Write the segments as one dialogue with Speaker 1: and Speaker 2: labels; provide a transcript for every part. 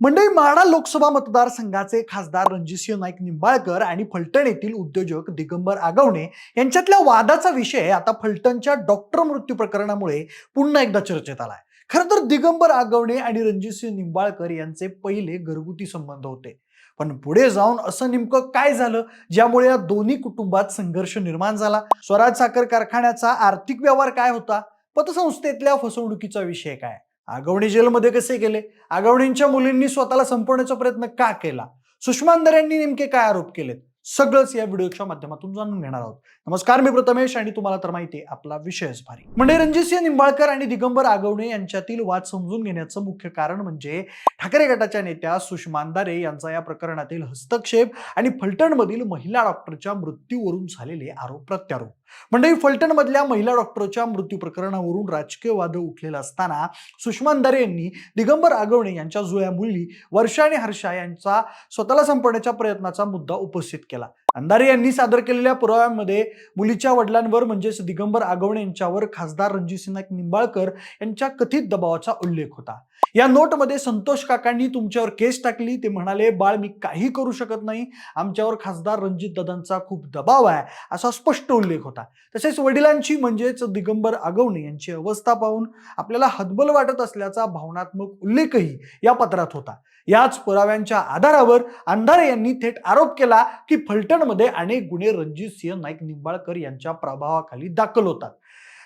Speaker 1: मंडळी माढा लोकसभा मतदारसंघाचे खासदार रणजितसिंह नाईक निंबाळकर आणि फलटण येथील उद्योजक दिगंबर आगवणे यांच्यातल्या वादाचा विषय आता फलटणच्या डॉक्टर मृत्यू प्रकरणामुळे पुन्हा एकदा चर्चेत आलाय. खरं तर दिगंबर आगवणे आणि रणजितसिंह निंबाळकर यांचे पहिले घरगुती संबंध होते. पण पुढे जाऊन असं नेमकं काय झालं? ज्यामुळे या दोन्ही कुटुंबात संघर्ष निर्माण झाला? स्वराज साखर कारखान्याचा आर्थिक व्यवहार काय होता? पतसंस्थेतल्या फसवणुकीचा विषय काय? आगवणी जेलमध्ये कसे केले आगवणींच्या मुलींनी स्वतःला संपवण्याचा प्रयत्न का केला? सुषमा यांनी नेमके काय आरोप केलेत? सगळंच या व्हिडिओच्या माध्यमातून जाणून घेणार आहोत. नमस्कार मी प्रथमेश आणि तुम्हाला तर माहिती आहे आपला विषयच भारी. म्हणजे रणजितसिंह निंबाळकर आणि दिगंबर आगवणे यांच्यातील वाद समजून घेण्याचं मुख्य कारण म्हणजे ठाकरे गटाच्या नेत्या सुषमांधारे यांचा या प्रकरणातील हस्तक्षेप आणि फलटणमधील महिला डॉक्टरच्या मृत्यूवरून झालेले आरोप प्रत्यारोप. मंडळी फलटणमधल्या महिला डॉक्टरच्या मृत्यू प्रकरणावरून राजकीय वाद उठलेला असताना सुषमा अंधारे यांनी दिगंबर आगवणे यांच्या जुळ्या मुली वर्षा आणि हर्षा यांचा स्वतःला संपवण्याच्या प्रयत्नाचा मुद्दा उपस्थित केला. अंधारे यांनी सादर केलेल्या पुराव्यांमध्ये मुलीच्या वडिलांवर म्हणजेच दिगंबर आगवणे यांच्यावर खासदार रणजितसिंह निंबाळकर यांच्या कथित दबावाचा उल्लेख होता. या नोटमध्ये संतोष काकांनी तुमच्यावर केस टाकली. ते म्हणाले बाळ मी काही करू शकत नाही. आमच्यावर खासदार रणजित दादांचा खूप दबाव आहे असा स्पष्ट उल्लेख होता. तसेच वडिलांची म्हणजेच दिगंबर आगवणे यांची अवस्था पाहून आपल्याला हतबल वाटत असल्याचा भावनात्मक उल्लेखही या पत्रात होता. याच पुराव्यांच्या आधारावर अंधारे यांनी थेट आरोप केला की फलटणमध्ये अनेक गुन्हे रणजित सिंह नाईक निंबाळकर यांच्या प्रभावाखाली दाखल होतात.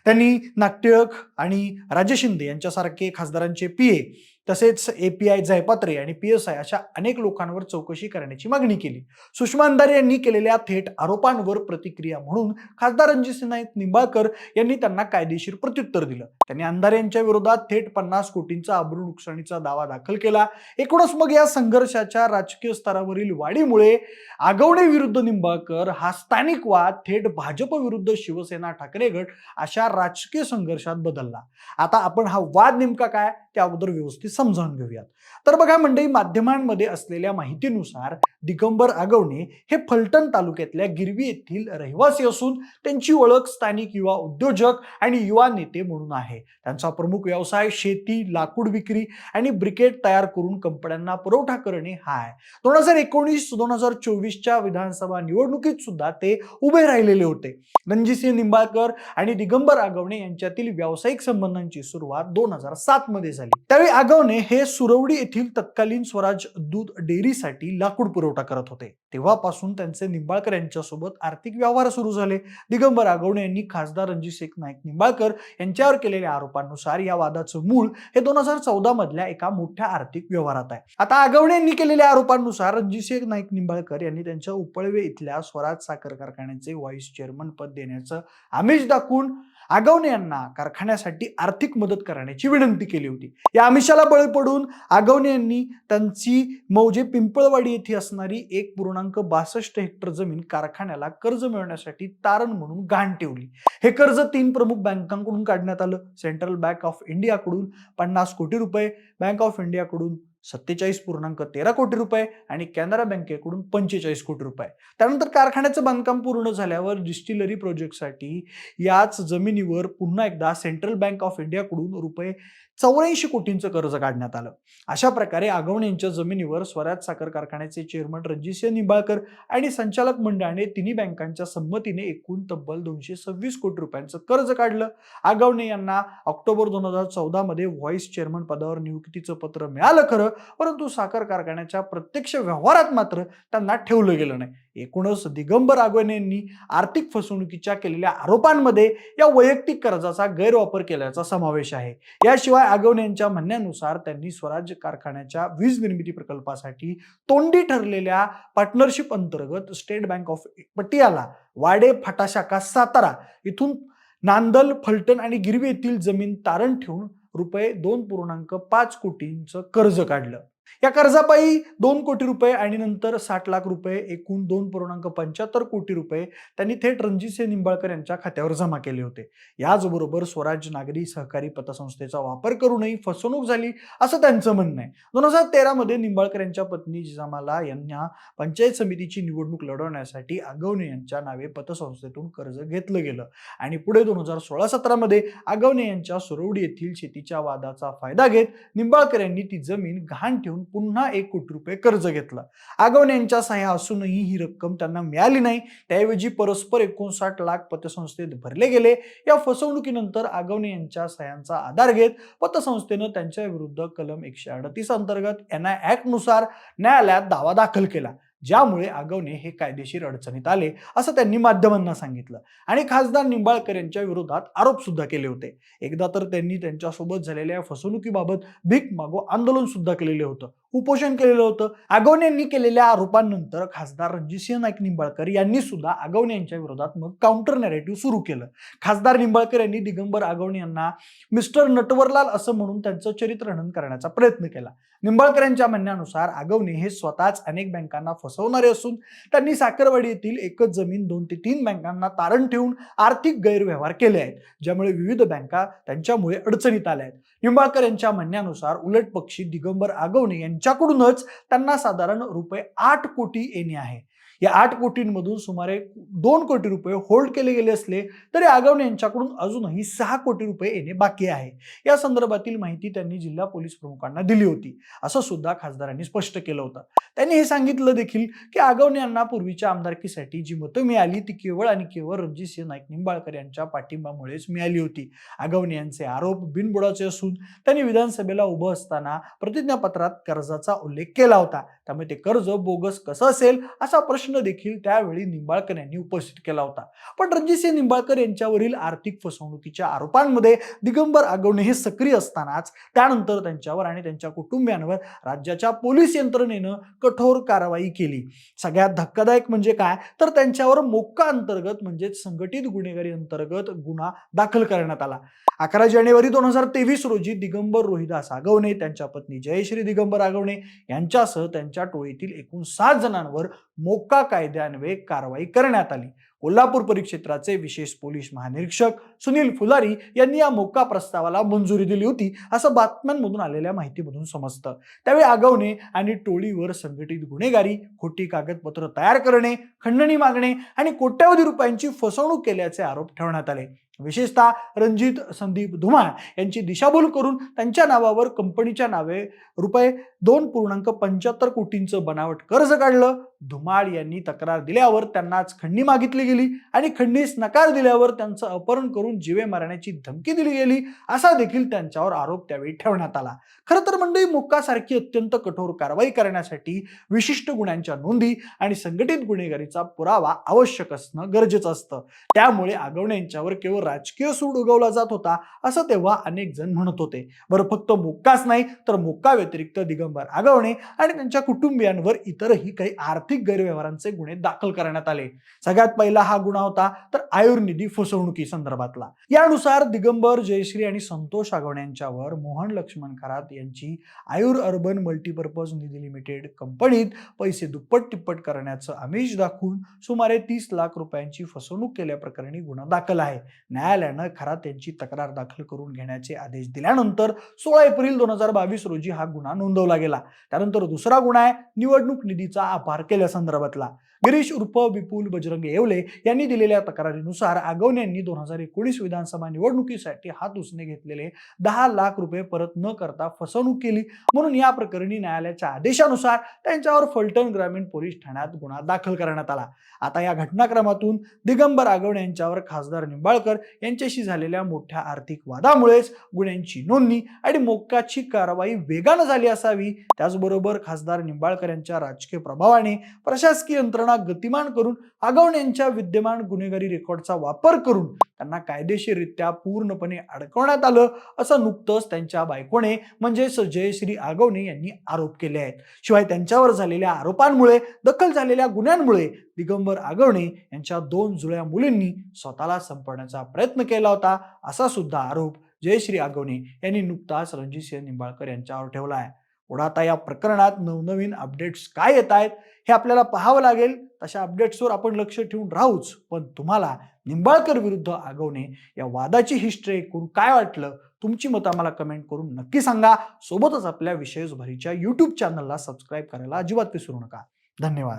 Speaker 1: त्यांनी नाट्यक आणि राजे शिंदे यांच्यासारखे खासदारांचे पी ए तसेच ए पी आय जयपात्रे आणि पी एस आय अशा अनेक लोकांवर चौकशी करण्याची मागणी केली. सुषमा अंधारे यांनी केलेल्या थेट आरोपांवर प्रतिक्रिया म्हणून खासदार रणजित सिन्हा निंबाळकर यांनी त्यांना कायदेशीर प्रत्युत्तर दिलं. त्यांनी अंधारे यांच्या विरोधात थेट पन्नास कोटींचा अब्रू नुकसानीचा दावा दाखल केला. एकूणच मग या संघर्षाच्या राजकीय स्तरावरील वाढीमुळे आगवणे विरुद्ध निंबाळकर हा स्थानिक वाद थेट भाजप विरुद्ध शिवसेना ठाकरे गट अशा राजकीय संघर्षात बदलला. आता आपण हा वाद नेमका काय? त्या अगोदर व्यवस्थित समजावून घेऊयात. तर बघा मंडळी माध्यमांमध्ये असलेल्या माहितीनुसार दिगंबर आगवणे हे फलटण तालुक्यातल्या गिरवी येथील रहिवासी असून त्यांची ओळख स्थानिक युवा उद्योजक आणि युवा नेते म्हणून आहे. त्यांचा प्रमुख व्यवसाय शेती लाकूड विक्री आणि ब्रिकेट तयार करून कंपन्यांना पुरवठा करणे हा आहे. दोन हजार एकोणीस दोन हजार चोवीसच्या विधानसभा निवडणुकीत सुद्धा ते उभे राहिलेले होते. रणजितसिंह निंबाळकर आणि दिगंबर आगवणे यांच्यातील व्यावसायिक संबंधांची सुरुवात दोन हजार सात मध्ये झाली. त्यावेळी आगवणे हे सुरवडी येथील तत्कालीन स्वराज दूध डेअरीसाठी लाकूड पुरवठा करत होते. तेव्हापासून त्यांचे निंबाळकर यांच्यासोबत आर्थिक व्यवहार सुरू झाले. दिगंबर आगवणे यांनी खासदार रणजित नाईक निंबाळकर यांच्यावर केलेल्या आरोपांनुसार या वादाचं मूळ हे दोन हजार चौदा मधल्या एका मोठ्या आर्थिक व्यवहारात आहे. आता आगवणे यांनी केलेल्या आरोपांनुसार रणजित नाईक निंबाळकर यांनी त्यांच्या उपळवे इथल्या स्वराज साखर कारखान्याचे व्हाईस चेअरमन पद देण्याचं आमिष दाखवून आगवणे यांना कारखान्यासाठी आर्थिक मदत करण्याची विनंती केली होती. या आमिषाला बळी पडून आगवणे यांनी त्यांची मौजे पिंपळवाडी येथे असणारी एक पूर्णांक बासष्ट हेक्टर जमीन कारखान्याला कर्ज मिळवण्यासाठी तारण म्हणून गहाण ठेवली. हे कर्ज तीन प्रमुख बँकांकडून काढण्यात आलं. सेंट्रल बँक ऑफ इंडियाकडून पन्नास कोटी रुपये बँक ऑफ इंडियाकडून सत्तेचाळीस पूर्णांक तेरा कोटी रुपये आणि कॅनरा बँकेकडून पंचेचाळीस कोटी रुपये. त्यानंतर कारखान्याचं बांधकाम पूर्ण झाल्यावर डिस्टिलरी प्रोजेक्टसाठी याच जमिनीवर पुन्हा एकदा सेंट्रल बँक ऑफ इंडियाकडून रुपये चौऱ्याऐंशी कोटींचं कर्ज काढण्यात आलं. अशा प्रकारे आगवणे यांच्या जमिनीवर स्वराज साखर कारखान्याचे चेअरमन रणजितसिंह निंबाळकर आणि संचालक मंडळाने तिन्ही बँकांच्या संमतीने एकूण तब्बल दोनशे सव्वीस कोटी रुपयांचं कर्ज काढलं. आगवणे यांना ऑक्टोबर दोन हजार चौदामध्ये व्हॉइस चेअरमन पदावर नियुक्तीचं पत्र मिळालं खरं परंतु साखर कारखान्याच्या प्रत्यक्ष व्यवहारात मात्र त्यांना ठेवलं गेलं नाही. एकूणच दिगंबर आगवणे यांनी आर्थिक फसवणुकीच्या केलेल्या आरोपांमध्ये या वैयक्तिक कर्जाचा गैरवापर केल्याचा समावेश आहे. याशिवाय आगवणे यांच्या म्हणण्यानुसार त्यांनी स्वराज्य कारखान्याच्या वीज निर्मिती प्रकल्पासाठी तोंडी ठरलेल्या पार्टनरशिप अंतर्गत स्टेट बँक ऑफ पटियाला वाडे फाटा शाखा सातारा इथून नांदल फलटण आणि गिरवी येथील जमीन तारण ठेवून रुपये दोन पूर्णांक पाच कोटींचं कर्ज काढलं. या कर्जापायी दोन कोटी रुपये आणि नंतर साठ लाख रुपये एकूण दोन पूर्णांक पंच्याहत्तर कोटी रुपये त्यांनी थेट रणजितसिंह निंबाळकर यांच्या खात्यावर जमा केले होते. याचबरोबर स्वराज नागरी सहकारी पतसंस्थेचा वापर करूनही फसवणूक झाली असं त्यांचं म्हणणं आहे. दोन हजार तेरामध्ये निंबाळकर यांच्या पत्नी जिजामाला यांना पंचायत समितीची निवडणूक लढवण्यासाठी आगवणे यांच्या नावे पतसंस्थेतून कर्ज घेतलं गेलं आणि पुढे दोन हजार सोळा सतरामध्ये आगवणे यांच्या सुरवडी येथील शेतीच्या वादाचा फायदा घेत निंबाळकर यांनी ती जमीन गहाण ठेवून घेऊन पुन्हा एक कोटी रुपये कर्ज घेतलं. आगवणे यांच्या सह्या असूनही ही रक्कम त्यांना मिळाली नाही. त्याऐवजी परस्पर एकोणसाठ लाख पतसंस्थेत भरले गेले. या फसवणुकीनंतर आगवणे यांच्या सह्यांचा आधार घेत पतसंस्थेनं त्यांच्या विरुद्ध कलम एकशे अडतीस अंतर्गत एन आय ऍक्टनुसार न्यायालयात दावा दाखल केला. ज्यामुळे आगवणे हे कायदेशीर अडचणीत आले असं त्यांनी माध्यमांना सांगितलं. आणि खासदार निंबाळकर यांच्या विरोधात आरोप सुद्धा केले होते. एकदा तर त्यांनी त्यांच्यासोबत झालेल्या फसवणुकीबाबत भीक मागो आंदोलन सुद्धा केलेलं होतं. उपोषण केलेलं होतं. आगवणे यांनी केलेल्या आरोपांनंतर खासदार रणजितसिंह नाईक निंबाळकर यांनी सुद्धा आगवणे यांच्या विरोधात मग काउंटर नॅरेटिव्ह सुरू केलं. खासदार निंबाळकर यांनी दिगंबर आगवणे यांना मिस्टर नटवरलाल असं म्हणून त्यांचं चरित्रहनन करण्याचा प्रयत्न केला. निंबाळकर यांच्या म्हणण्यानुसार आगवणे हे स्वतःच अनेक बँकांना फसवणारे असून त्यांनी साखरवाडी येथील एकच जमीन दोन ते तीन बँकांना तारण ठेवून आर्थिक गैरव्यवहार केले आहेत ज्यामुळे विविध बँका त्यांच्यामुळे अडचणीत आल्या आहेत. निंबाळकर यांच्या म्हणण्यानुसार उलट पक्षी दिगंबर आगवणे यांच्याकडूनच त्यांना साधारण रुपये आठ कोटी येणे आहे. या आठ कोटींमधून सुमारे दोन कोटी रुपये होल्ड केले गेले असले तरी आगवणे यांच्याकडून अजूनही सहा कोटी रुपये येणे बाकी आहे. या संदर्भातील माहिती त्यांनी जिल्हा पोलीस प्रमुखांना दिली होती. असं सुद्धा खासदारांनी स्पष्ट केलं होतं. त्यांनी हे सांगितलं देखील की आगवणे यांना पूर्वीच्या आमदारकीसाठी जी मतं मिळाली ती केवळ आणि केवळ रणजितसिंह नाईक निंबाळकर यांच्या पाठिंबामुळेच मिळाली होती. आगवणे यांचे आरोप बिनबुडाचे असून त्यांनी विधानसभेला उभं असताना प्रतिज्ञापत्रात कर्जाचा उल्लेख केला होता. त्यामुळे ते कर्ज बोगस कसं असेल असा प्रश्न देखील त्यावेळी निंबाळकर यांनी उपस्थित केला होता. पण रणजितसिंह निंबाळकर यांच्यावरील आर्थिक फसवणुकीच्या आरोपांमध्ये दिगंबर आगवणे हे सक्रिय असतानाच त्यानंतर त्यांच्यावर आणि त्यांच्या कुटुंबियांवर राज्याच्या पोलीस यंत्रणेनं कठोर कारवाई केली. सगळ्यात धक्कादायक म्हणजे काय? तर त्यांच्यावर मोक्का अंतर्गत म्हणजेच संघटित गुन्हेगारी अंतर्गत गुन्हा दाखल करण्यात आला. अकरा जानेवारी दोन हजार तेवीस रोजी दिगंबर रोहिदास आगवणे त्यांच्या पत्नी जयश्री दिगंबर आगवणे यांच्यासह त्यांच्या टोळीतील एकूण सात जणांवर मोक्का कायद्यान्वये कारवाई करण्यात आली. कोल्हापूर परिक्षेत्राचे विशेष पोलीस महानिरीक्षक सुनील फुलारी यांनी या मोका प्रस्तावाला मंजुरी दिली होती असं बातम्यांमधून आलेल्या माहितीमधून समजतं. त्यावेळी आगवणे आणि टोळीवर संघटित गुन्हेगारी खोटी कागदपत्र तयार करणे खंडणी मागणे आणि कोट्यावधी रुपयांची फसवणूक केल्याचे आरोप ठेवण्यात आले. विशेषतः रणजित संदीप धुमाळ यांची दिशाभूल करून त्यांच्या नावावर कंपनीच्या नावे रुपये दोन पूर्णांक पंच्याहत्तर कोटींचं बनावट कर्ज काढलं. धुमाळ यांनी तक्रार दिल्यावर त्यांनाच खंडणी मागितली गेली आणि खंडणीस नकार दिल्यावर त्यांचं अपहरण करून जीवे मारण्याची धमकी दिली गेली असा देखील त्यांच्यावर आरोप त्यावेळी ठेवण्यात आला. खरं तर मंडळी मुक्कासारखी अत्यंत कठोर कारवाई करण्यासाठी विशिष्ट गुन्ह्यांच्या नोंदी आणि संघटित गुन्हेगारीचा पुरावा आवश्यक असणं गरजेचं असतं. त्यामुळे आगवणे यांच्यावर केवळ राजकीय सूड उगवला जात होता असं तेव्हा अनेक जण म्हणत होते. बरं फक्त मुक्काच नाही तर मुक्का व्यतिरिक्त दिगंबर आगवणे आणि त्यांच्या कुटुंबियांवर इतरही काही आर्थिक गैरव्यवहारांचे गुन्हे दाखल करण्यात आले. सगळ्यात पहिला हा गुन्हा होता तर आयुर्निधी फसवणुकी संदर्भातला. यानुसार दिगंबर जयश्री आणि संतोष आगवणे यांच्यावर मोहन लक्ष्मण खरात यांची Ayur urban multipurpose Nidhi limited कंपनीत पैसे दुप्पट तिप्पट करण्याचं आमिष दाखवून सुमारे तीस लाख रुपयांची फसवणूक केल्याप्रकरणी गुन्हा दाखल आहे. न्यायालयानं खरा त्यांची तक्रार दाखल करून घेण्याचे आदेश दिल्यानंतर सोळा एप्रिल दोन हजार बावीस रोजी हा गुन्हा नोंदवला गेला. त्यानंतर दुसरा गुन्हा आहे निवडणूक निधीचा अपार केल्यासंदर्भातला. गिरीश उर्फ विपुल बजरंग येवले यांनी दिलेल्या तक्रारीनुसार आगवणे यांनी दोन हजार एकोणीस विधानसभा निवडणुकीसाठी हात उसने घेतलेले दहा लाख रुपये परत न करता फसवणूक केली. म्हणून या प्रकरणी न्यायालयाच्या आदेशानुसार त्यांच्यावर फलटण ग्रामीण पोलीस ठाण्यात गुन्हा दाखल करण्यात आला. आता या घटनाक्रमातून दिगंबर आगवणे यांच्यावर खासदार निंबाळकर यांच्याशी झालेल्या मोठ्या आर्थिक वादामुळेच गुन्ह्यांची नोंदणी आणि मोक्काची कारवाई वेगानं झाली असावी. त्याचबरोबर खासदार निंबाळकर यांच्या राजकीय प्रभावाने प्रशासकीय यंत्रणा गतिमान करून आगवणे यांच्या विद्यमान गुन्हेगारी रेकॉर्डचा वापर करून त्यांना कायदेशीररित्या पूर्णपणे अडकवण्यात आलं असं नुकतंच त्यांच्या बायकोने म्हणजेच जयश्री आगवणे यांनी आरोप केले आहेत. शिवाय त्यांच्यावर झालेल्या आरोपांमुळे दखल झालेल्या गुन्ह्यांमुळे दिगंबर आगवणे यांच्या दोन जुळ्या मुलींनी स्वतःला संपवण्याचा प्रयत्न केला होता असा सुद्धा आरोप जयश्री आगवणे यांनी नुकताच रणजितसिंह निंबाळकर यांच्यावर ठेवला आहे. पुढं आता या प्रकरणात नवनवीन अपडेट्स काय येत आहेत हे आपल्याला पाहावं लागेल. तशा अपडेट्सवर आपण लक्ष ठेवून राहूच. पण तुम्हाला निंबाळकर विरुद्ध आगवणे या वादाची हिस्ट्री ऐकून काय वाटलं तुमची मतं आम्हाला कमेंट करून नक्की सांगा. सोबतच आपल्या विशेष भरीच्या चॅनलला सबस्क्राईब करायला अजिबात विसरू नका. धन्यवाद.